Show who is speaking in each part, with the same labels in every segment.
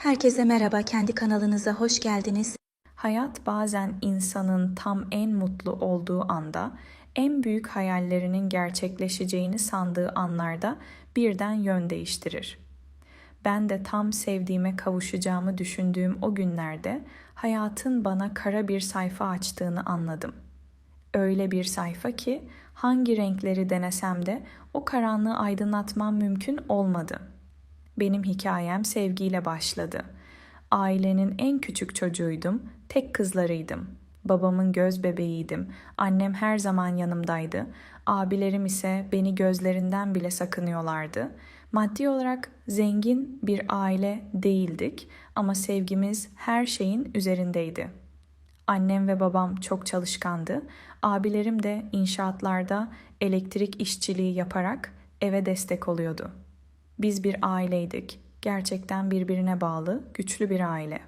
Speaker 1: Herkese merhaba, kendi kanalınıza hoş geldiniz.
Speaker 2: Hayat bazen insanın tam en mutlu olduğu anda, en büyük hayallerinin gerçekleşeceğini sandığı anlarda birden yön değiştirir. Ben de tam sevdiğime kavuşacağımı düşündüğüm o günlerde hayatın bana kara bir sayfa açtığını anladım. Öyle bir sayfa ki hangi renkleri denesem de o karanlığı aydınlatmam mümkün olmadı. Benim hikayem sevgiyle başladı. Ailenin en küçük çocuğuydum, tek kızlarıydım. Babamın göz bebeğiydim. Annem her zaman yanımdaydı. Abilerim ise beni gözlerinden bile sakınıyorlardı. Maddi olarak zengin bir aile değildik ama sevgimiz her şeyin üzerindeydi. Annem ve babam çok çalışkandı. Abilerim de inşaatlarda elektrik işçiliği yaparak eve destek oluyordu. Biz bir aileydik. Gerçekten birbirine bağlı, güçlü bir aile.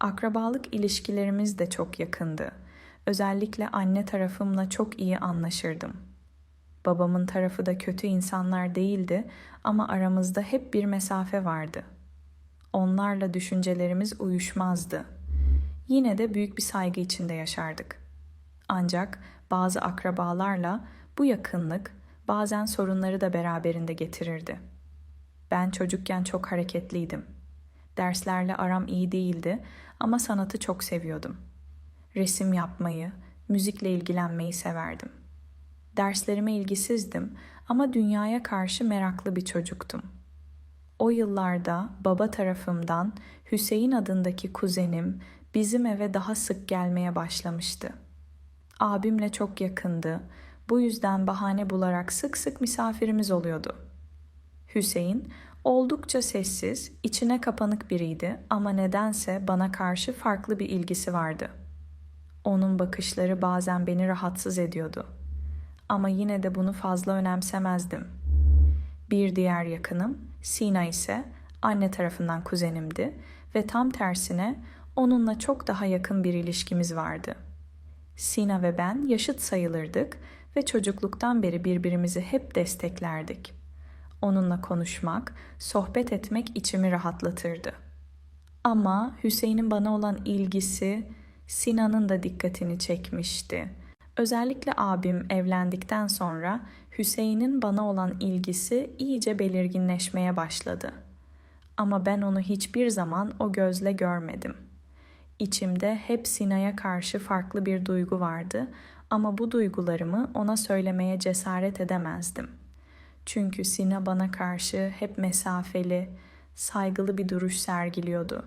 Speaker 2: Akrabalık ilişkilerimiz de çok yakındı. Özellikle anne tarafımla çok iyi anlaşırdım. Babamın tarafı da kötü insanlar değildi ama aramızda hep bir mesafe vardı. Onlarla düşüncelerimiz uyuşmazdı. Yine de büyük bir saygı içinde yaşardık. Ancak bazı akrabalarla bu yakınlık bazen sorunları da beraberinde getirirdi. Ben çocukken çok hareketliydim. Derslerle aram iyi değildi ama sanatı çok seviyordum. Resim yapmayı, müzikle ilgilenmeyi severdim. Derslerime ilgisizdim ama dünyaya karşı meraklı bir çocuktum. O yıllarda baba tarafımdan Hüseyin adındaki kuzenim bizim eve daha sık gelmeye başlamıştı. Abimle çok yakındı. Bu yüzden bahane bularak sık sık misafirimiz oluyordu. Hüseyin oldukça sessiz, içine kapanık biriydi ama nedense bana karşı farklı bir ilgisi vardı. Onun bakışları bazen beni rahatsız ediyordu. Ama yine de bunu fazla önemsemezdim. Bir diğer yakınım Sina ise anne tarafından kuzenimdi ve tam tersine onunla çok daha yakın bir ilişkimiz vardı. Sina ve ben yaşıt sayılırdık ve çocukluktan beri birbirimizi hep desteklerdik. Onunla konuşmak, sohbet etmek içimi rahatlatırdı. Ama Hüseyin'in bana olan ilgisi Sinan'ın da dikkatini çekmişti. Özellikle abim evlendikten sonra Hüseyin'in bana olan ilgisi iyice belirginleşmeye başladı. Ama ben onu hiçbir zaman o gözle görmedim. İçimde hep Sina'ya karşı farklı bir duygu vardı ama bu duygularımı ona söylemeye cesaret edemezdim. Çünkü Sina bana karşı hep mesafeli, saygılı bir duruş sergiliyordu.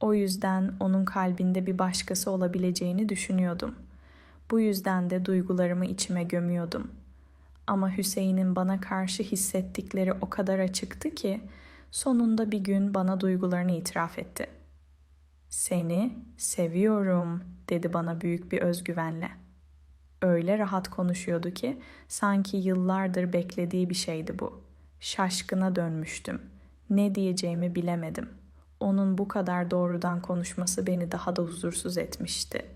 Speaker 2: O yüzden onun kalbinde bir başkası olabileceğini düşünüyordum. Bu yüzden de duygularımı içime gömüyordum. Ama Hüseyin'in bana karşı hissettikleri o kadar açıktı ki sonunda bir gün bana duygularını itiraf etti. Seni seviyorum dedi bana büyük bir özgüvenle. Öyle rahat konuşuyordu ki sanki yıllardır beklediği bir şeydi bu. Şaşkına dönmüştüm. Ne diyeceğimi bilemedim. Onun bu kadar doğrudan konuşması beni daha da huzursuz etmişti.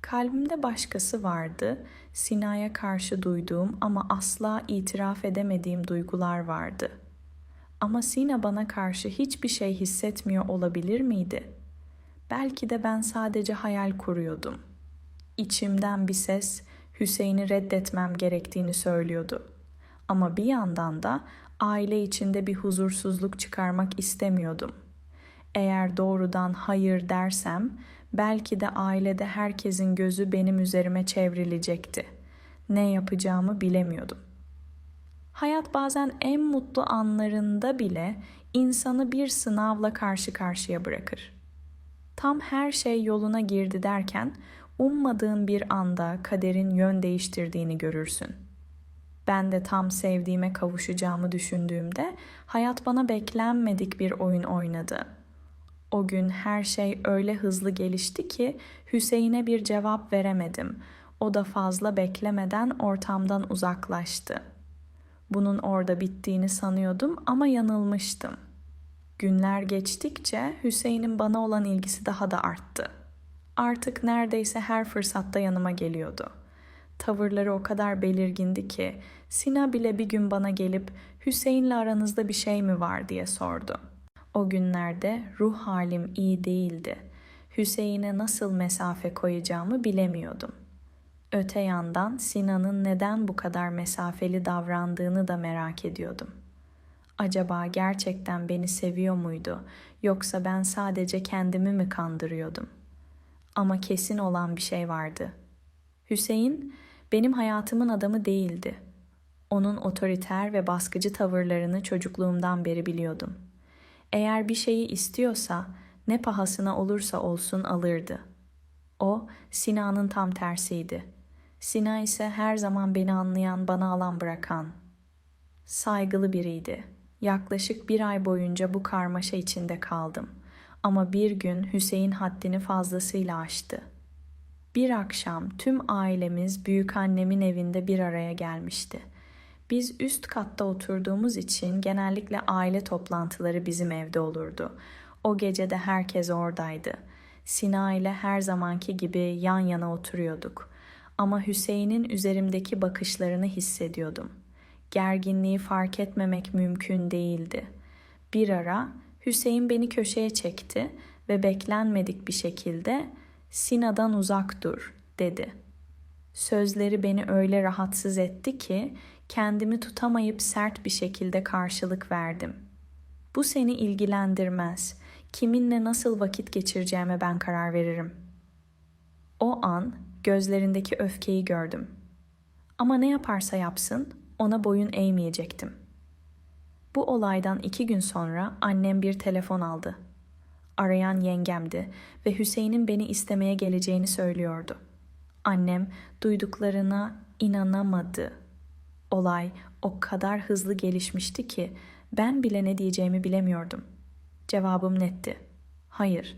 Speaker 2: Kalbimde başkası vardı. Sina'ya karşı duyduğum ama asla itiraf edemediğim duygular vardı. Ama Sina bana karşı hiçbir şey hissetmiyor olabilir miydi? Belki de ben sadece hayal kuruyordum. İçimden bir ses Hüseyin'i reddetmem gerektiğini söylüyordu. Ama bir yandan da aile içinde bir huzursuzluk çıkarmak istemiyordum. Eğer doğrudan hayır dersem belki de ailede herkesin gözü benim üzerime çevrilecekti. Ne yapacağımı bilemiyordum. Hayat bazen en mutlu anlarında bile insanı bir sınavla karşı karşıya bırakır. Tam her şey yoluna girdi derken ummadığın bir anda kaderin yön değiştirdiğini görürsün. Ben de tam sevdiğime kavuşacağımı düşündüğümde hayat bana beklenmedik bir oyun oynadı. O gün her şey öyle hızlı gelişti ki Hüseyin'e bir cevap veremedim. O da fazla beklemeden ortamdan uzaklaştı. Bunun orada bittiğini sanıyordum ama yanılmıştım. Günler geçtikçe Hüseyin'in bana olan ilgisi daha da arttı. Artık neredeyse her fırsatta yanıma geliyordu. Tavırları o kadar belirgindi ki Sina bile bir gün bana gelip Hüseyin'le aranızda bir şey mi var diye sordu. O günlerde ruh halim iyi değildi. Hüseyin'e nasıl mesafe koyacağımı bilemiyordum. Öte yandan Sinan'ın neden bu kadar mesafeli davrandığını da merak ediyordum. Acaba gerçekten beni seviyor muydu yoksa ben sadece kendimi mi kandırıyordum? Ama kesin olan bir şey vardı. Hüseyin benim hayatımın adamı değildi. Onun otoriter ve baskıcı tavırlarını çocukluğumdan beri biliyordum. Eğer bir şeyi istiyorsa ne pahasına olursa olsun alırdı. O Sina'nın tam tersiydi. Sina ise her zaman beni anlayan, bana alan bırakan. Saygılı biriydi. Yaklaşık bir ay boyunca bu karmaşa içinde kaldım. Ama bir gün Hüseyin haddini fazlasıyla aştı. Bir akşam tüm ailemiz büyükannemin evinde bir araya gelmişti. Biz üst katta oturduğumuz için genellikle aile toplantıları bizim evde olurdu. O gece de herkes oradaydı. Sina ile her zamanki gibi yan yana oturuyorduk. Ama Hüseyin'in üzerimdeki bakışlarını hissediyordum. Gerginliği fark etmemek mümkün değildi. Bir ara Hüseyin beni köşeye çekti ve beklenmedik bir şekilde Sina'dan uzak dur dedi. Sözleri beni öyle rahatsız etti ki kendimi tutamayıp sert bir şekilde karşılık verdim. Bu seni ilgilendirmez. Kiminle nasıl vakit geçireceğime ben karar veririm. O an gözlerindeki öfkeyi gördüm. Ama ne yaparsa yapsın ona boyun eğmeyecektim. Bu olaydan iki gün sonra annem bir telefon aldı. Arayan yengemdi ve Hüseyin'in beni istemeye geleceğini söylüyordu. Annem duyduklarına inanamadı. Olay o kadar hızlı gelişmişti ki ben bile ne diyeceğimi bilemiyordum. Cevabım netti. Hayır.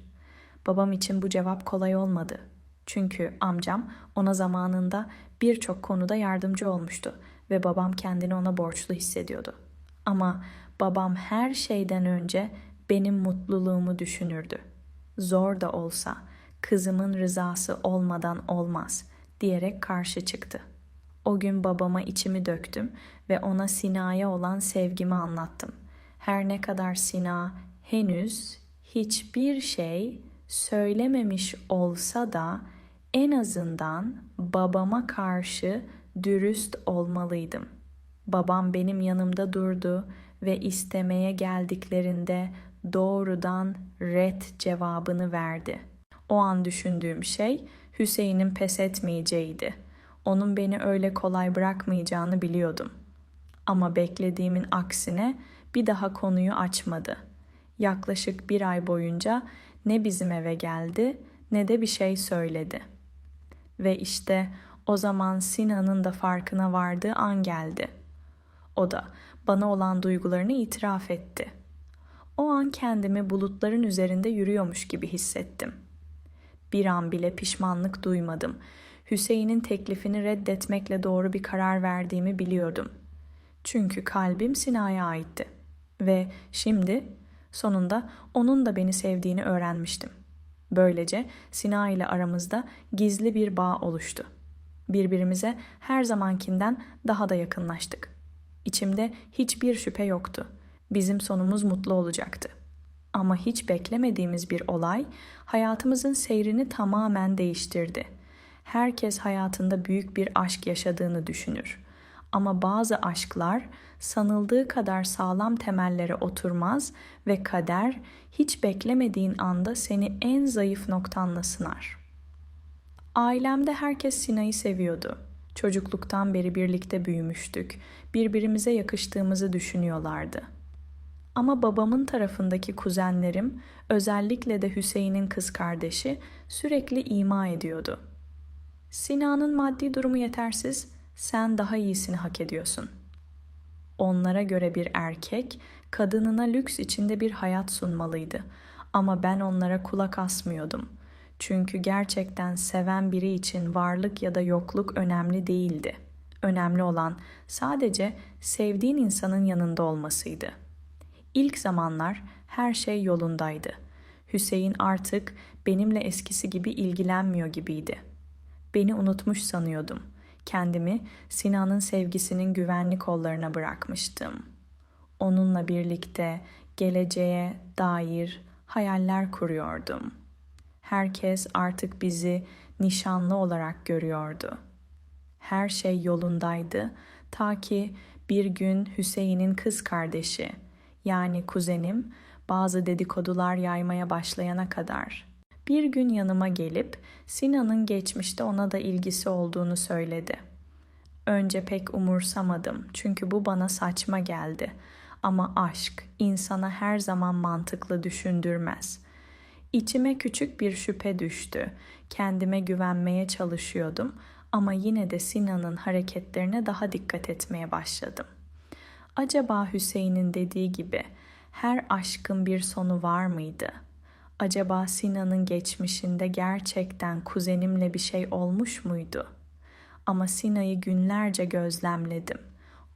Speaker 2: Babam için bu cevap kolay olmadı. Çünkü amcam ona zamanında birçok konuda yardımcı olmuştu ve babam kendini ona borçlu hissediyordu. Ama babam her şeyden önce benim mutluluğumu düşünürdü. Zor da olsa kızımın rızası olmadan olmaz diyerek karşı çıktı. O gün babama içimi döktüm ve ona Sina'ya olan sevgimi anlattım. Her ne kadar Sina henüz hiçbir şey söylememiş olsa da en azından babama karşı dürüst olmalıydım. Babam benim yanımda durdu ve istemeye geldiklerinde doğrudan red cevabını verdi. O an düşündüğüm şey Hüseyin'in pes etmeyeceğiydi. Onun beni öyle kolay bırakmayacağını biliyordum. Ama beklediğimin aksine bir daha konuyu açmadı. Yaklaşık bir ay boyunca ne bizim eve geldi ne de bir şey söyledi. Ve işte o zaman Sinan'ın da farkına vardığı an geldi. O da bana olan duygularını itiraf etti. O an kendimi bulutların üzerinde yürüyormuş gibi hissettim. Bir an bile pişmanlık duymadım. Hüseyin'in teklifini reddetmekle doğru bir karar verdiğimi biliyordum. Çünkü kalbim Sina'ya aitti. Ve şimdi sonunda onun da beni sevdiğini öğrenmiştim. Böylece Sina ile aramızda gizli bir bağ oluştu. Birbirimize her zamankinden daha da yakınlaştık. İçimde hiçbir şüphe yoktu. Bizim sonumuz mutlu olacaktı. Ama hiç beklemediğimiz bir olay hayatımızın seyrini tamamen değiştirdi. Herkes hayatında büyük bir aşk yaşadığını düşünür. Ama bazı aşklar sanıldığı kadar sağlam temellere oturmaz ve kader hiç beklemediğin anda seni en zayıf noktanla sınar. Ailemde herkes Sina'yı seviyordu. Çocukluktan beri birlikte büyümüştük. Birbirimize yakıştığımızı düşünüyorlardı. Ama babamın tarafındaki kuzenlerim, özellikle de Hüseyin'in kız kardeşi sürekli ima ediyordu. Sina'nın maddi durumu yetersiz, sen daha iyisini hak ediyorsun. Onlara göre bir erkek kadınına lüks içinde bir hayat sunmalıydı. Ama ben onlara kulak asmıyordum. Çünkü gerçekten seven biri için varlık ya da yokluk önemli değildi. Önemli olan sadece sevdiğin insanın yanında olmasıydı. İlk zamanlar her şey yolundaydı. Hüseyin artık benimle eskisi gibi ilgilenmiyor gibiydi. Beni unutmuş sanıyordum. Kendimi Sinan'ın sevgisinin güvenli kollarına bırakmıştım. Onunla birlikte geleceğe dair hayaller kuruyordum. Herkes artık bizi nişanlı olarak görüyordu. Her şey yolundaydı ta ki bir gün Hüseyin'in kız kardeşi yani kuzenim bazı dedikodular yaymaya başlayana kadar. Bir gün yanıma gelip Sinan'ın geçmişte ona da ilgisi olduğunu söyledi. Önce pek umursamadım çünkü bu bana saçma geldi. Ama aşk insana her zaman mantıklı düşündürmez. İçime küçük bir şüphe düştü. Kendime güvenmeye çalışıyordum ama yine de Sinan'ın hareketlerine daha dikkat etmeye başladım. Acaba Hüseyin'in dediği gibi her aşkın bir sonu var mıydı? Acaba Sinan'ın geçmişinde gerçekten kuzenimle bir şey olmuş muydu? Ama Sina'yı günlerce gözlemledim.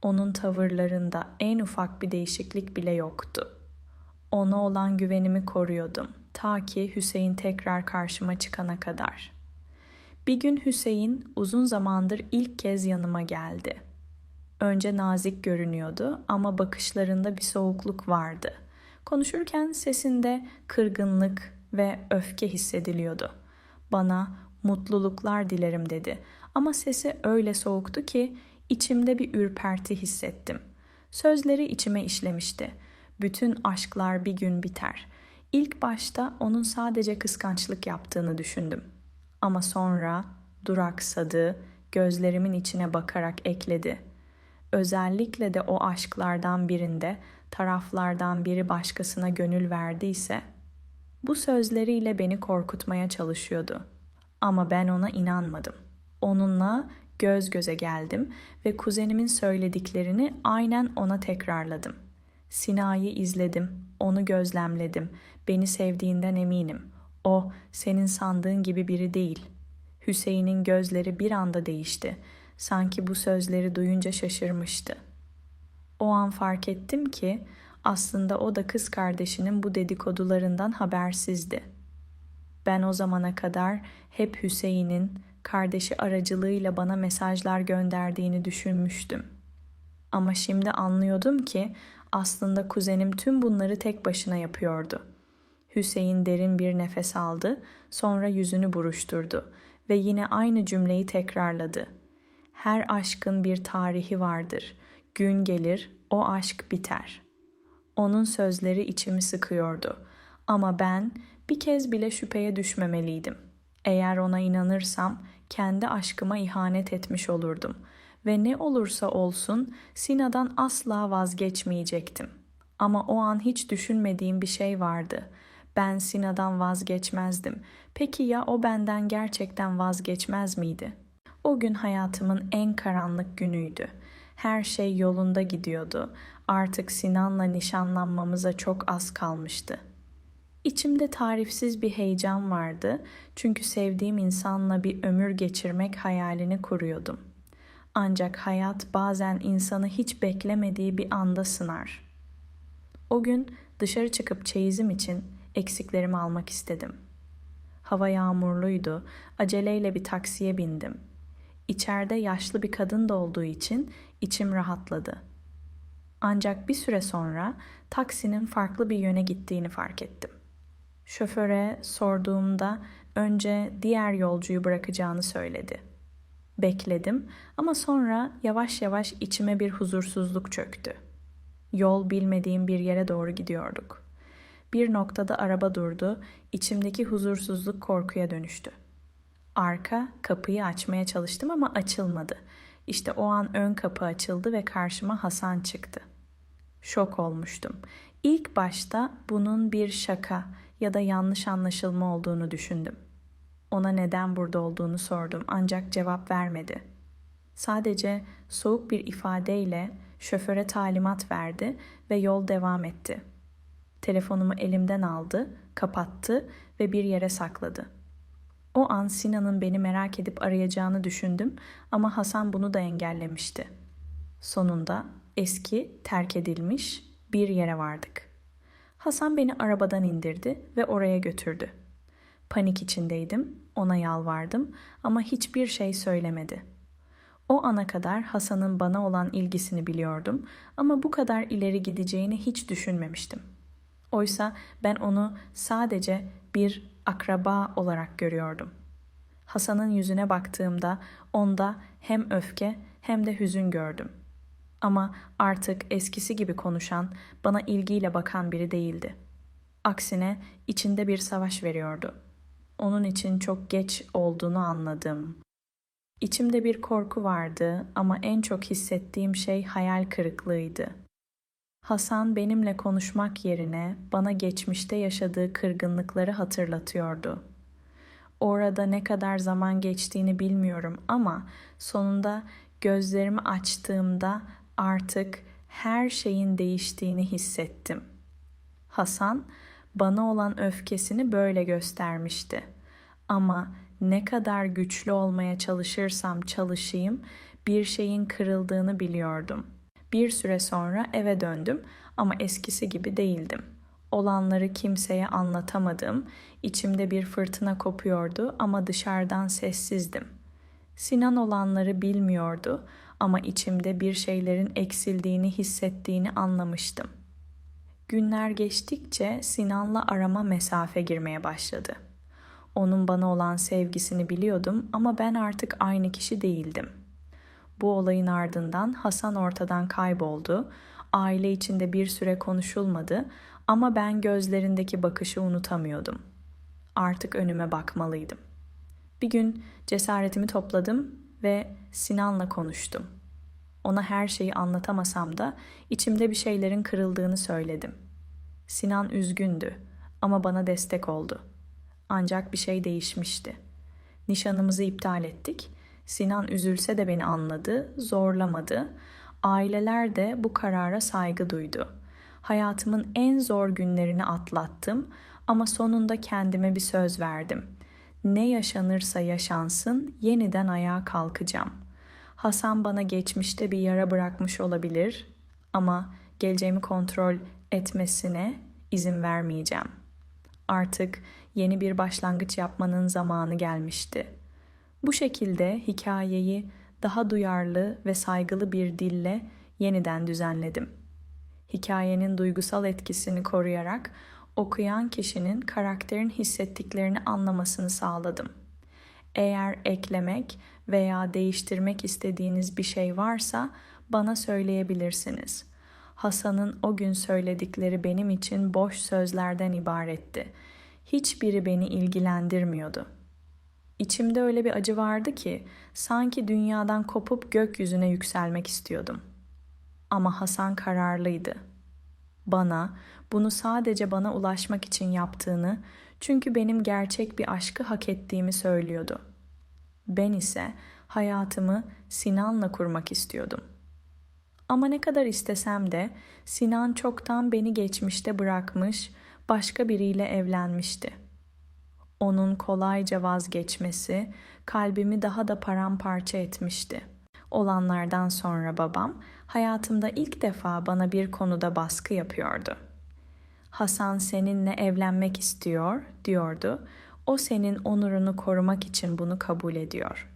Speaker 2: Onun tavırlarında en ufak bir değişiklik bile yoktu. Ona olan güvenimi koruyordum ta ki Hüseyin tekrar karşıma çıkana kadar. Bir gün Hüseyin uzun zamandır ilk kez yanıma geldi. Önce nazik görünüyordu ama bakışlarında bir soğukluk vardı. Konuşurken sesinde kırgınlık ve öfke hissediliyordu. Bana mutluluklar dilerim dedi ama sesi öyle soğuktu ki içimde bir ürperti hissettim. Sözleri içime işlemişti. Bütün aşklar bir gün biter. İlk başta onun sadece kıskançlık yaptığını düşündüm. Ama sonra duraksadı, gözlerimin içine bakarak ekledi. Özellikle de o aşklardan birinde taraflardan biri başkasına gönül verdiyse bu sözleriyle beni korkutmaya çalışıyordu. Ama ben ona inanmadım. Onunla göz göze geldim ve kuzenimin söylediklerini aynen ona tekrarladım. Sina'yı izledim, onu gözlemledim. Beni sevdiğinden eminim. O senin sandığın gibi biri değil. Hüseyin'in gözleri bir anda değişti. Sanki bu sözleri duyunca şaşırmıştı. O an fark ettim ki aslında o da kız kardeşinin bu dedikodularından habersizdi. Ben o zamana kadar hep Hüseyin'in kardeşi aracılığıyla bana mesajlar gönderdiğini düşünmüştüm. Ama şimdi anlıyordum ki aslında kuzenim tüm bunları tek başına yapıyordu. Hüseyin derin bir nefes aldı, sonra yüzünü buruşturdu ve yine aynı cümleyi tekrarladı. Her aşkın bir tarihi vardır. Gün gelir, o aşk biter. Onun sözleri içimi sıkıyordu. Ama ben bir kez bile şüpheye düşmemeliydim. Eğer ona inanırsam kendi aşkıma ihanet etmiş olurdum ve ne olursa olsun Sina'dan asla vazgeçmeyecektim. Ama o an hiç düşünmediğim bir şey vardı. Ben Sina'dan vazgeçmezdim. Peki ya o benden gerçekten vazgeçmez miydi? O gün hayatımın en karanlık günüydü. Her şey yolunda gidiyordu. Artık Sinan'la nişanlanmamıza çok az kalmıştı. İçimde tarifsiz bir heyecan vardı çünkü sevdiğim insanla bir ömür geçirmek hayalini kuruyordum. Ancak hayat bazen insanı hiç beklemediği bir anda sınar. O gün dışarı çıkıp çeyizim için eksiklerimi almak istedim. Hava yağmurluydu. Aceleyle bir taksiye bindim. İçeride yaşlı bir kadın da olduğu için içim rahatladı. Ancak bir süre sonra taksinin farklı bir yöne gittiğini fark ettim. Şoföre sorduğumda önce diğer yolcuyu bırakacağını söyledi. Bekledim ama sonra yavaş yavaş içime bir huzursuzluk çöktü. Yol bilmediğim bir yere doğru gidiyorduk. Bir noktada araba durdu, içimdeki huzursuzluk korkuya dönüştü. Arka kapıyı açmaya çalıştım ama açılmadı. İşte o an ön kapı açıldı ve karşıma Hasan çıktı. Şok olmuştum. İlk başta bunun bir şaka ya da yanlış anlaşılma olduğunu düşündüm. Ona neden burada olduğunu sordum ancak cevap vermedi. Sadece soğuk bir ifadeyle şoföre talimat verdi ve yol devam etti. Telefonumu elimden aldı, kapattı ve bir yere sakladı. O an Sinan'ın beni merak edip arayacağını düşündüm ama Hasan bunu da engellemişti. Sonunda eski, terk edilmiş bir yere vardık. Hasan beni arabadan indirdi ve oraya götürdü. Panik içindeydim, ona yalvardım ama hiçbir şey söylemedi. O ana kadar Hasan'ın bana olan ilgisini biliyordum ama bu kadar ileri gideceğini hiç düşünmemiştim. Oysa ben onu sadece bir akraba olarak görüyordum. Hasan'ın yüzüne baktığımda onda hem öfke hem de hüzün gördüm. Ama artık eskisi gibi konuşan, bana ilgiyle bakan biri değildi. Aksine içinde bir savaş veriyordu. Onun için çok geç olduğunu anladım. İçimde bir korku vardı ama en çok hissettiğim şey hayal kırıklığıydı. Hasan benimle konuşmak yerine bana geçmişte yaşadığı kırgınlıkları hatırlatıyordu. Orada ne kadar zaman geçtiğini bilmiyorum ama sonunda gözlerimi açtığımda artık her şeyin değiştiğini hissettim. Hasan bana olan öfkesini böyle göstermişti. Ama ne kadar güçlü olmaya çalışırsam çalışayım bir şeyin kırıldığını biliyordum. Bir süre sonra eve döndüm ama eskisi gibi değildim. Olanları kimseye anlatamadım. İçimde bir fırtına kopuyordu ama dışarıdan sessizdim. Sinan olanları bilmiyordu ama içimde bir şeylerin eksildiğini hissettiğini anlamıştım. Günler geçtikçe Sinan'la arama mesafe girmeye başladı. Onun bana olan sevgisini biliyordum ama ben artık aynı kişi değildim. Bu olayın ardından Hasan ortadan kayboldu. Aile içinde bir süre konuşulmadı ama ben gözlerindeki bakışı unutamıyordum. Artık önüme bakmalıydım. Bir gün cesaretimi topladım ve Sinan'la konuştum. Ona her şeyi anlatamasam da içimde bir şeylerin kırıldığını söyledim. Sinan üzgündü ama bana destek oldu. Ancak bir şey değişmişti. Nişanımızı iptal ettik. Sinan üzülse de beni anladı, zorlamadı. Aileler de bu karara saygı duydu. Hayatımın en zor günlerini atlattım ama sonunda kendime bir söz verdim. Ne yaşanırsa yaşansın yeniden ayağa kalkacağım. Hasan bana geçmişte bir yara bırakmış olabilir ama geleceğimi kontrol etmesine izin vermeyeceğim. Artık yeni bir başlangıç yapmanın zamanı gelmişti. Bu şekilde hikayeyi daha duyarlı ve saygılı bir dille yeniden düzenledim. Hikayenin duygusal etkisini koruyarak okuyan kişinin karakterin hissettiklerini anlamasını sağladım. Eğer eklemek veya değiştirmek istediğiniz bir şey varsa bana söyleyebilirsiniz. Hasan'ın o gün söyledikleri benim için boş sözlerden ibaretti. Hiçbiri beni ilgilendirmiyordu. İçimde öyle bir acı vardı ki sanki dünyadan kopup gökyüzüne yükselmek istiyordum. Ama Hasan kararlıydı. Bana bunu sadece bana ulaşmak için yaptığını, çünkü benim gerçek bir aşkı hak ettiğimi söylüyordu. Ben ise hayatımı Sinan'la kurmak istiyordum. Ama ne kadar istesem de Sinan çoktan beni geçmişte bırakmış, başka biriyle evlenmişti. Onun kolayca vazgeçmesi kalbimi daha da paramparça etmişti. Olanlardan sonra babam hayatımda ilk defa bana bir konuda baskı yapıyordu. Hasan seninle evlenmek istiyor diyordu. O senin onurunu korumak için bunu kabul ediyor.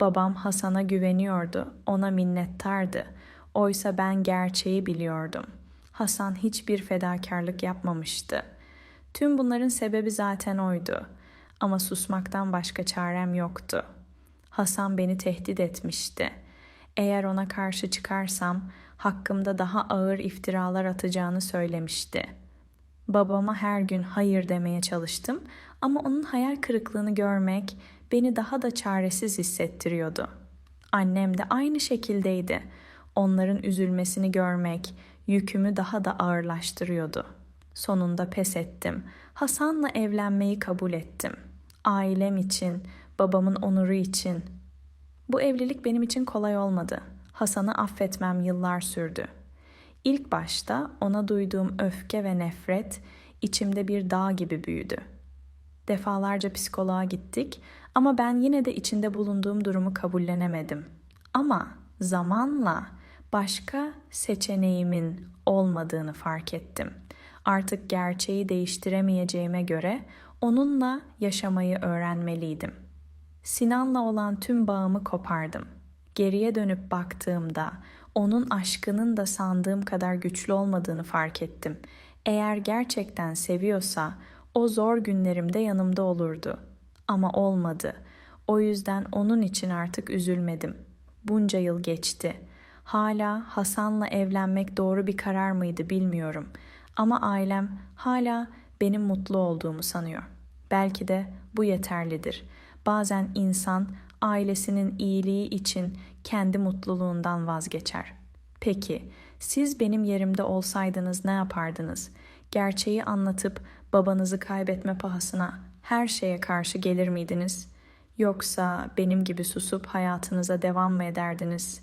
Speaker 2: Babam Hasan'a güveniyordu, ona minnettardı. Oysa ben gerçeği biliyordum. Hasan hiçbir fedakarlık yapmamıştı. Tüm bunların sebebi zaten oydu. Ama susmaktan başka çarem yoktu. Hasan beni tehdit etmişti. Eğer ona karşı çıkarsam hakkımda daha ağır iftiralar atacağını söylemişti.'' Babama her gün hayır demeye çalıştım ama onun hayal kırıklığını görmek beni daha da çaresiz hissettiriyordu. Annem de aynı şekildeydi. Onların üzülmesini görmek yükümü daha da ağırlaştırıyordu. Sonunda pes ettim. Hasan'la evlenmeyi kabul ettim. Ailem için, babamın onuru için. Bu evlilik benim için kolay olmadı. Hasan'ı affetmem yıllar sürdü. İlk başta ona duyduğum öfke ve nefret içimde bir dağ gibi büyüdü. Defalarca psikoloğa gittik ama ben yine de içinde bulunduğum durumu kabullenemedim. Ama zamanla başka seçeneğimin olmadığını fark ettim. Artık gerçeği değiştiremeyeceğime göre onunla yaşamayı öğrenmeliydim. Sinan'la olan tüm bağımı kopardım. Geriye dönüp baktığımda onun aşkının da sandığım kadar güçlü olmadığını fark ettim. Eğer gerçekten seviyorsa o zor günlerimde yanımda olurdu. Ama olmadı. O yüzden onun için artık üzülmedim. Bunca yıl geçti. Hala Hasan'la evlenmek doğru bir karar mıydı bilmiyorum. Ama ailem hala benim mutlu olduğumu sanıyor. Belki de bu yeterlidir. Bazen insan ailesinin iyiliği için kendi mutluluğundan vazgeçer. Peki, siz benim yerimde olsaydınız ne yapardınız? Gerçeği anlatıp babanızı kaybetme pahasına her şeye karşı gelir miydiniz? Yoksa benim gibi susup hayatınıza devam mı ederdiniz?